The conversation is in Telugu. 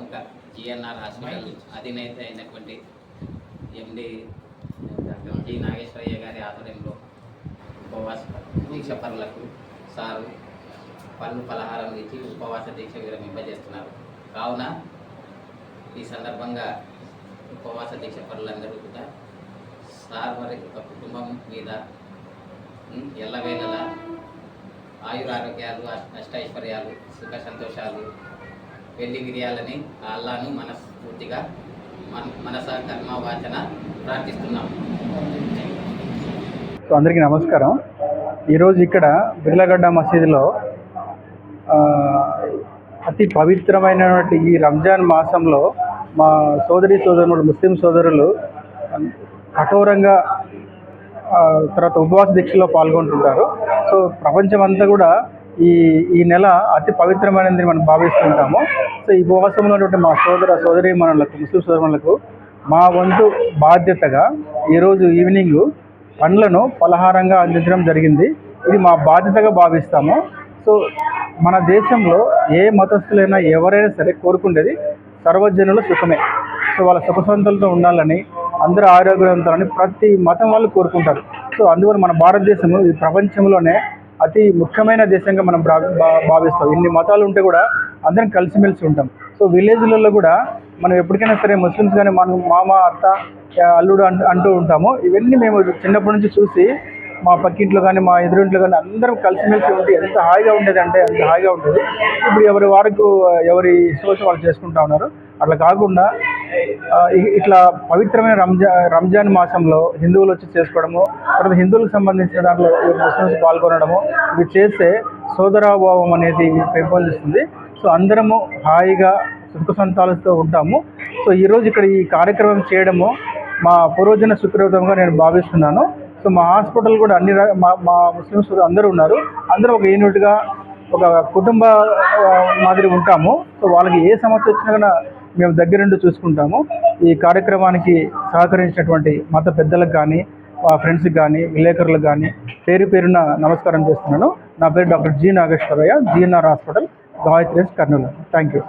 ప్రముఖ జిఎన్ఆర్ హాస్పిటల్ అధినేత అయినటువంటి ఎండి డాక్టర్ జి నాగేశ్వరయ్య గారి ఆధ్వర్యంలో ఉపవాస దీక్ష పనులకు సారు పళ్ళు పలహారం ఇచ్చి ఉపవాస దీక్ష విరమింపజేస్తున్నారు కావున ఈ సందర్భంగా ఉపవాస దీక్ష పనులందరూ కూడా సార్ వారి యొక్క కుటుంబం మీద ఎల్లవేళలా ఆయురారోగ్యాలు అష్ట- అష్టైశ్వర్యాలు సుఖ సంతోషాలు వెళ్ళి అల్లాను మనస్ఫూర్తిగా మనస కర్మ వాచన ప్రార్థిస్తున్నాం. సో అందరికీ నమస్కారం. ఈరోజు ఇక్కడ బిర్లగడ్డ మసీదులో అతి పవిత్రమైనటువంటి ఈ రంజాన్ మాసంలో మా సోదరి సోదరులు ముస్లిం సోదరులు కఠోరంగా తర్వాత ఉపవాస దీక్షలో పాల్గొంటుంటారు. సో ప్రపంచం అంతా కూడా ఈ ఈ నెల అతి పవిత్రమైనది మనం భావిస్తుంటాము. సో ఈ ఉపవాసంలో ఉన్నటువంటి మా సోదర సోదరి మనలకు ముస్లిం సోదరులకు మా వంతు బాధ్యతగా ఈరోజు ఈవినింగ్ పండ్లను పలహారంగా అందించడం జరిగింది. ఇది మా బాధ్యతగా భావిస్తాము. సో మన దేశంలో ఏ మతస్థులైనా ఎవరైనా సరే కోరుకుండేది సర్వజనుల సుఖమే. సో వాళ్ళ సుఖసంతలతో ఉండాలని అందరూ ఆరోగ్యవంతాలని ప్రతి మతం వాళ్ళు కోరుకుంటారు. సో అందువల్ల మన భారతదేశంలో ఈ ప్రపంచంలోనే అతి ముఖ్యమైన దేశంగా మనం భా- భా- భావిస్తాం. ఇన్ని మతాలు ఉంటే కూడా అందరం కలిసిమెలిసి ఉంటాం. సో విలేజ్లలో కూడా మనం ఎప్పటికైనా సరే ముస్లిమ్స్ కానీ మనం మామ అత్త అల్లుడు అంటూ అంటూ ఉంటాము. ఇవన్నీ మేము చిన్నప్పటి నుంచి చూసి మా పక్కింట్లో కానీ మా ఎదురింట్లో కానీ అందరం కలిసిమెలిసి ఉంటే ఎంత హాయిగా ఉండేది అంటే అంత హాయిగా ఉంటుంది ఇప్పుడు ఎవరి వారికి ఎవరి సోషల్ వాళ్ళు చేసుకుంటా ఉన్నారు. అట్లా కాకుండా ఇట్లా పవిత్రమైన రంజా రంజాన్ మాసంలో హిందువులు వచ్చి చేసుకోవడము తర్వాత హిందువులకు సంబంధించిన దాంట్లో ఈ ముస్లిమ్స్ పాల్గొనడము ఇవి చేస్తే సోదరాభావం అనేది పెంపొందిస్తుంది. సో అందరము హాయిగా సుఖ సంతాలతో ఉంటాము. సో ఈరోజు ఇక్కడ ఈ కార్యక్రమం చేయడము మా పూర్వజన సుకృతంగా నేను భావిస్తున్నాను. సో మా హాస్పిటల్ కూడా అన్ని మా మా ముస్లిమ్స్ అందరూ ఉన్నారు. అందరూ ఒక యూనిట్గా ఒక కుటుంబ మాదిరి ఉంటాము. సో వాళ్ళకి ఏ సమస్య వచ్చినా మేము దగ్గరుండి చూసుకుంటాము. ఈ కార్యక్రమానికి సహకరించినటువంటి మత పెద్దలకు కానీ ఫ్రెండ్స్కి కానీ విలేకరులకు కానీ పేరు పేరున నమస్కారం చేస్తున్నాను. నా పేరు doctor G Nageswaraiah GNR hospital Gayatri Kurnool. Thank you